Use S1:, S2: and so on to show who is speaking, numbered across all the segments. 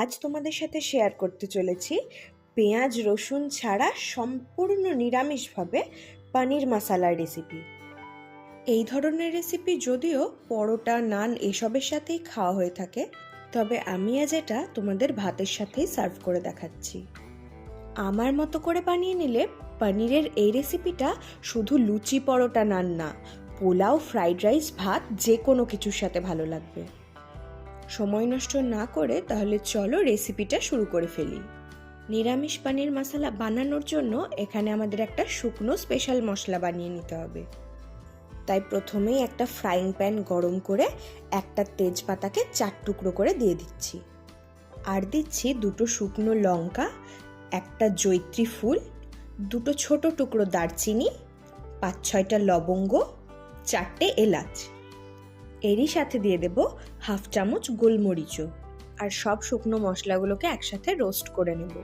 S1: আজ তোমাদের সাথে শেয়ার করতে চলেছি। পেঁয়াজ, রসুন ছাড়া সম্পূর্ণ নিরামিষভাবে পনির মশালার রেসিপি এই ধরনের রেসিপি যদিও পরোটা, নান এসবের সাথেই খাওয়া হয়ে থাকে, তবে আমি আজ এটা তোমাদের ভাতের সাথেই সার্ভ করে দেখাচ্ছি। আমার মতো করে বানিয়ে নিলে পনিরের এই রেসিপিটা শুধু লুচি, পরোটা, নান না, পোলাও ফ্রাইড রাইস ভাত যে কোনো কিছুর সাথে ভালো লাগবে। সময় নষ্ট না করে তাহলে চলো রেসিপিটা শুরু করে ফেলি। নিরামিষ পানির মশলা বানানোর জন্য এখানে আমাদের একটা শুকনো স্পেশাল মশলা বানিয়ে নিতে হবে। তাই প্রথমেই একটা ফ্রাইং প্যান গরম করে একটা তেজপাতাকে চার টুকরো করে দিয়ে দিচ্ছি। আর দিচ্ছি দুটো শুকনো লঙ্কা, একটা জৈত্রী ফুল, দুটো ছোট টুকরো দারচিনি, পাঁচ ছয়টা লবঙ্গ, চারটে এলাচ। এরই সাথে দিয়ে দেব হাফ চামচ গোলমরিচও। আর সব শুকনো মশলাগুলোকে একসাথে রোস্ট করে নেব।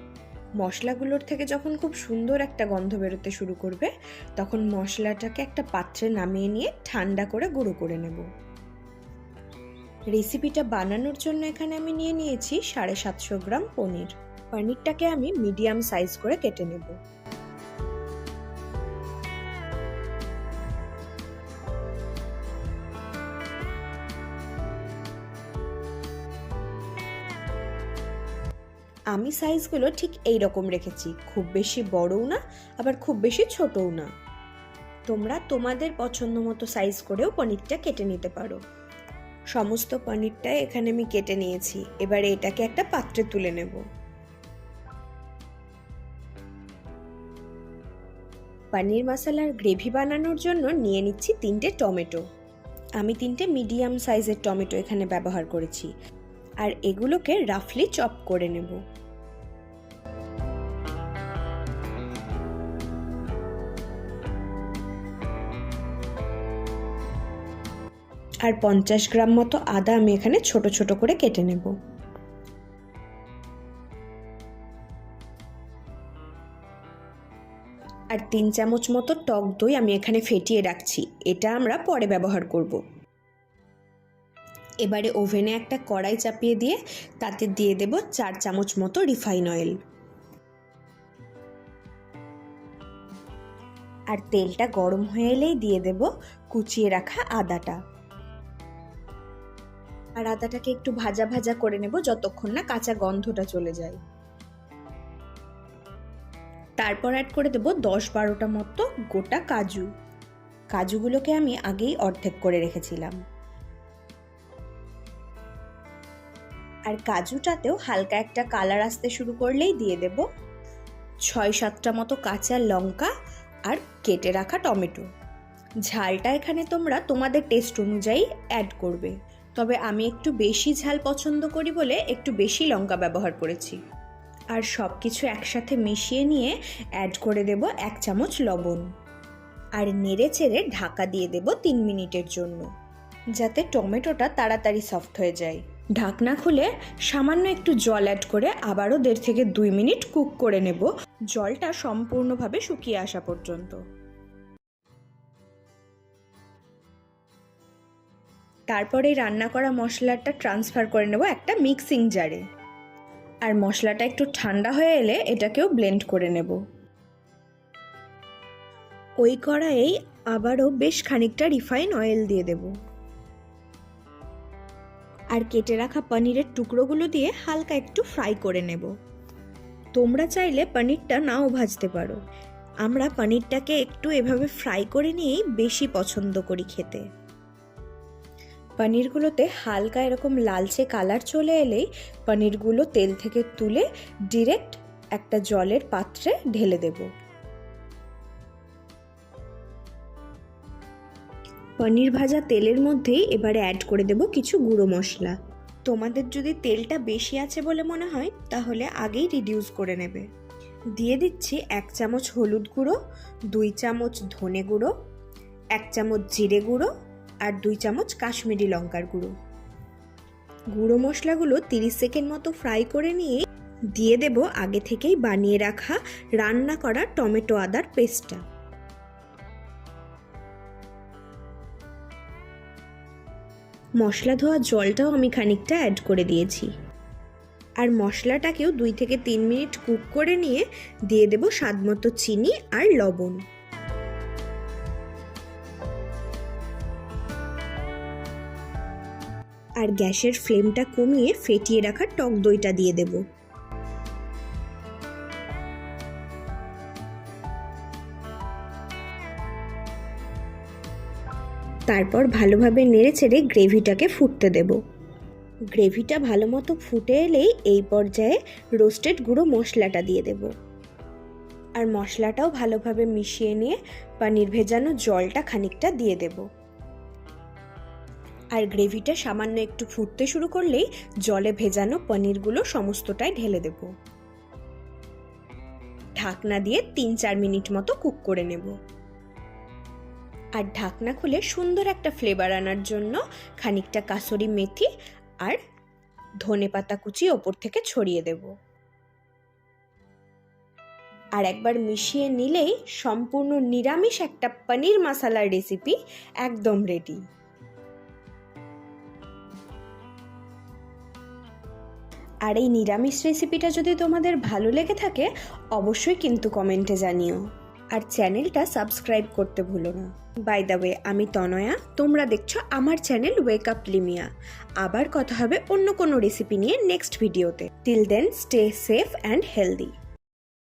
S1: মশলাগুলোর থেকে যখন খুব সুন্দর একটা গন্ধ বেরোতে শুরু করবে, তখন মশলাটাকে একটা পাত্রে নামিয়ে নিয়ে ঠান্ডা করে গুঁড়ো করে নেব। রেসিপিটা বানানোর জন্য এখানে আমি নিয়ে নিয়েছি সাড়ে সাতশো গ্রাম পনির। পনিরটাকে আমি মিডিয়াম সাইজ করে কেটে নেব। আমি সাইজগুলো ঠিক এই রকম রেখেছি। খুব বেশি বড়ও না, আবার খুব বেশি ছোটও না। তোমরা তোমাদের পছন্দ মতো সাইজ করেও পনিরটা কেটে নিতে পারো। সমস্ত পনিরটা এখানে আমি কেটে নিয়েছি। এবারে এটাকে একটা পাত্রে তুলে নেব। পনির মশলার গ্রেভি বানানোর জন্য নিয়ে নিচ্ছি তিনটে টমেটো। আমি তিনটে মিডিয়াম সাইজের টমেটো এখানে ব্যবহার করেছি। আর এগুলোকে রাফলি চপ করে নেব। আর পঞ্চাশ গ্রাম মতো আদা আমি এখানে ছোট ছোট করে কেটে নেব। আর তিন চামচ মতো টক দই আমি এখানে ফেটিয়ে রাখছি। এটা আমরা পরে ব্যবহার করব। এবারে ওভেনে একটা কড়াই চাপিয়ে দিয়ে তাতে দিয়ে দেব চার চামচ মতো রিফাইন অয়েল। আর তেলটা গরম হয়ে এলেই দিয়ে দেব কুচিয়ে রাখা আদাটা। আর আদাটাকে একটু ভাজা ভাজা করে নেব যতক্ষণ না কাঁচা গন্ধটা চলে যায়। তারপর অ্যাড করে দেব দশ বারোটা মতো গোটা কাজু। কাজুগুলোকে আমি আগেই অর্ধেক করে রেখেছিলাম। আর কাজুটাতেও হালকা একটা কালার আসতে শুরু করলেই দিয়ে দেব ছয় সাতটা মতো কাঁচা লঙ্কা আর কেটে রাখা টমেটো। ঝালটা এখানে তোমরা তোমাদের টেস্ট অনুযায়ী অ্যাড করবে। তবে আমি একটু বেশি ঝাল পছন্দ করি বলে একটু বেশি লঙ্কা ব্যবহার করেছি। আর সব কিছু একসাথে মিশিয়ে নিয়ে অ্যাড করে দেব এক চামচ লবণ। আর নেড়ে চেড়ে ঢাকা দিয়ে দেব তিন মিনিটের জন্য, যাতে টমেটোটা তাড়াতাড়ি সফট হয়ে যায়। ঢাকনা খুলে সামান্য একটু জল অ্যাড করে আবারও দেড় থেকে দুই মিনিট কুক করে নেব। জলটা সম্পূর্ণভাবে শুকিয়ে আসা পর্যন্ত। তারপরে রান্না করা মশলাটা ট্রান্সফার করে নেব একটা মিক্সিং জারে আর মশলাটা একটু ঠান্ডা হয়ে এলে এটাকেও ব্লেন্ড করে নেব। ওই কড়াইয়েই আবারও বেশ খানিকটা রিফাইন অয়েল দিয়ে দেবো। আর কেটে রাখা পনিরের টুকরোগুলো দিয়ে হালকা একটু ফ্রাই করে নেব। তোমরা চাইলে পনিরটা নাও ভাজতে পারো। আমরা পনিরটাকে একটু এভাবে ফ্রাই করে নিয়েই বেশি পছন্দ করি খেতে। পনিরগুলোতে হালকা এরকম লালচে কালার চলে এলেই পনিরগুলো তেল থেকে তুলে ডিরেক্ট একটা জলের পাত্রে ঢেলে দেবো। পনির ভাজা তেলের মধ্যেই এবারে অ্যাড করে দেব কিছু গুঁড়ো মশলা। তোমাদের যদি তেলটা বেশি আছে বলে মনে হয়, তাহলে আগেই রিডিউস করে নেবে। দিয়ে দিচ্ছি এক চামচ হলুদ গুঁড়ো, দুই চামচ ধনে গুঁড়ো, এক চামচ জিরে গুঁড়ো আর দুই চামচ কাশ্মীরি লঙ্কার গুঁড়ো। গুঁড়ো মশলাগুলো তিরিশ সেকেন্ড মতো ফ্রাই করে নিয়ে দিয়ে দেব আগে থেকেই বানিয়ে রাখা রান্না করা টমেটো আদার পেস্টটা মশলা ধোয়া জলটাও আমি খানিকটা অ্যাড করে দিয়েছি। আর মশলাটাকেও দুই থেকে তিন মিনিট কুক করে নিয়ে দিয়ে দেব স্বাদমতো চিনি আর লবণ। আর গ্যাসের ফ্লেমটা কমিয়ে ফেটিয়ে রাখা টক দইটা দিয়ে দেব। তারপর ভালোভাবে নেড়ে ছেড়ে গ্রেভিটাকে ফুটতে দেব। গ্রেভিটা ভালো মতো ফুটে এলেই এই পর্যায়ে রোস্টেড গুঁড়ো মশলাটা দিয়ে দেব। আর মশলাটাও ভালোভাবে মিশিয়ে নিয়ে পানির ভেজানো জলটা খানিকটা দিয়ে দেবো। আর গ্রেভিটা সামান্য একটু ফুটতে শুরু করলেই জলে ভেজানো পনিরগুলো সমস্তটাই ঢেলে দেব। ঢাকনা দিয়ে তিন চার মিনিট মতো কুক করে নেব। আর ঢাকনা খুলে সুন্দর একটা ফ্লেভার আনার জন্য খানিকটা কাসরি মেথি আর ধনে পাতা কুচি ওপর থেকে ছড়িয়ে দেব। আর একবার মিশিয়ে নিলেই সম্পূর্ণ নিরামিষ একটা পনির মশালার রেসিপি একদম রেডি আর এই নিরামিষ রেসিপিটা যদি তোমাদের ভালো লেগে থাকে, অবশ্যই কিন্তু কমেন্টে জানিও। আর চ্যানেলটা সাবস্ক্রাইব করতে ভুলো না। বাই দ্য ওয়ে আমি তনয়া। তোমরা দেখছ আমার চ্যানেল ওয়েক আপ লিমিয়া আবার কথা হবে অন্য কোনো রেসিপি নিয়ে নেক্সট ভিডিওতে till then stay safe and healthy